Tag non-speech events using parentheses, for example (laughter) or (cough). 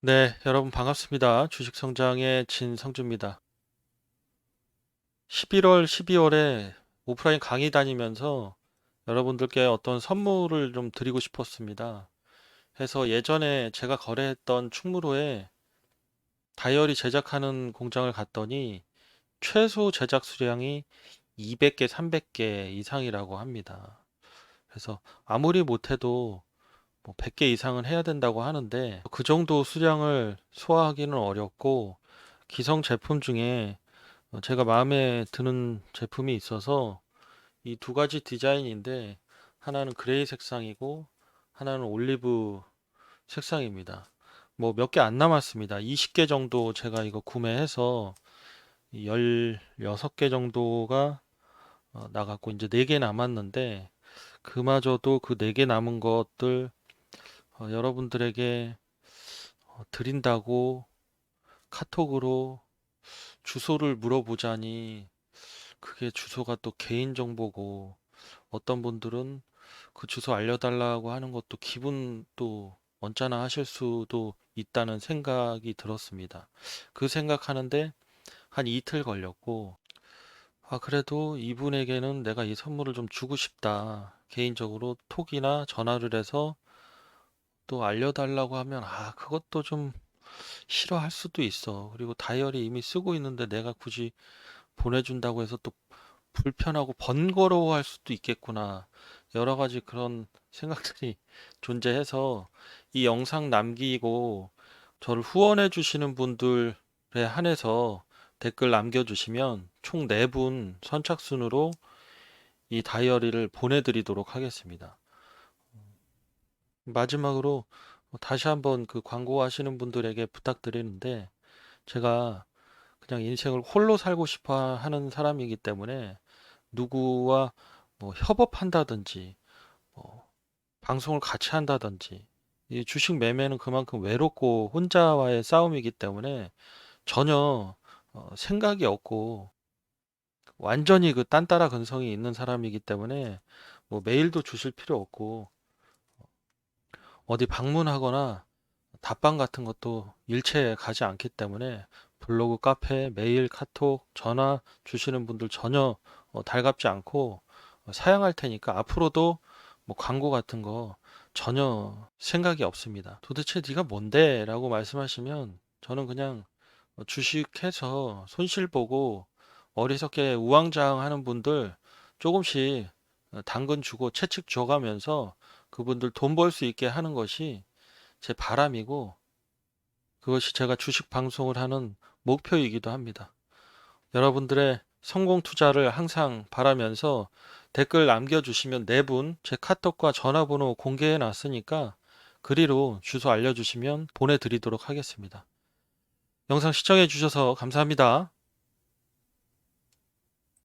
네, 여러분 반갑습니다. 주식성장의 진성주입니다. 11월, 12월에 오프라인 강의 다니면서 여러분들께 어떤 선물을 좀 드리고 싶었습니다. 해서 예전에 제가 거래했던 충무로에 다이어리 제작하는 공장을 갔더니 최소 제작 수량이 200개, 300개 이상이라고 합니다. 그래서 아무리 못해도 뭐 100개 이상은 해야 된다고 하는데 그 정도 수량을 소화하기는 어렵고 기성 제품 중에 어, 제가 마음에 드는 제품이 있어서 이 두 가지 디자인인데 하나는 그레이 색상이고 하나는 올리브 색상입니다. 뭐 몇 개 안 남았습니다. 20개 정도 제가 이거 구매해서 16개 정도가 어, 나갔고 이제 4개 남았는데 그마저도 그 4개 남은 것들 어, 여러분들에게 어, 드린다고 카톡으로 주소를 물어보자니 그게 주소가 또 개인정보고 어떤 분들은 그 주소 알려달라고 하는 것도 기분 또 언짢아 하실 수도 있다는 생각이 들었습니다. 그 생각하는데 한 이틀 걸렸고 아 그래도 이분에게는 내가 이 선물을 좀 주고 싶다. 개인적으로 톡이나 전화를 해서 또 알려달라고 하면 아 그것도 좀 싫어할 수도 있어. 그리고 다이어리 이미 쓰고 있는데 내가 굳이 보내준다고 해서 또 불편하고 번거로워할 수도 있겠구나. 여러 가지 그런 (laughs) 생각들이 존재해서 이 영상 남기고 저를 후원해 주시는 분들에 한해서 댓글 남겨주시면 총 4분 선착순으로 이 다이어리를 보내드리도록 하겠습니다. 마지막으로 다시 한번 그 광고하시는 분들에게 부탁드리는데 제가 그냥 인생을 홀로 살고 싶어 하는 사람이기 때문에 누구와 뭐 협업한다든지 뭐 방송을 같이 한다든지 이 주식 매매는 그만큼 외롭고 혼자와의 싸움이기 때문에 전혀 어, 생각이 없고 완전히 그 딴따라 근성이 있는 사람이기 때문에 뭐 메일도 주실 필요 없고 어디 방문하거나 답방 같은 것도 일체 가지 않기 때문에 블로그, 카페, 메일, 카톡, 전화 주시는 분들 전혀 어, 달갑지 않고 어, 사양할 테니까 앞으로도 뭐 광고 같은 거 전혀 생각이 없습니다. 도대체 네가 뭔데? 라고 말씀하시면 저는 그냥 어, 주식해서 손실 보고 어리석게 우왕좌왕 하는 분들 조금씩 어, 당근 주고 채찍 줘가면서 그분들 돈 벌 수 있게 하는 것이 제 바람이고 그것이 제가 주식 방송을 하는 목표이기도 합니다. 여러분들의 성공 투자를 항상 바라면서 댓글 남겨주시면 네 분 제 카톡과 전화번호 공개해 놨으니까 그리로 주소 알려주시면 보내드리도록 하겠습니다. 영상 시청해 주셔서 감사합니다.